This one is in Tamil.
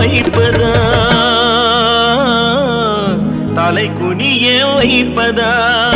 வைப்பதா? தலை குனிய வைப்பதா?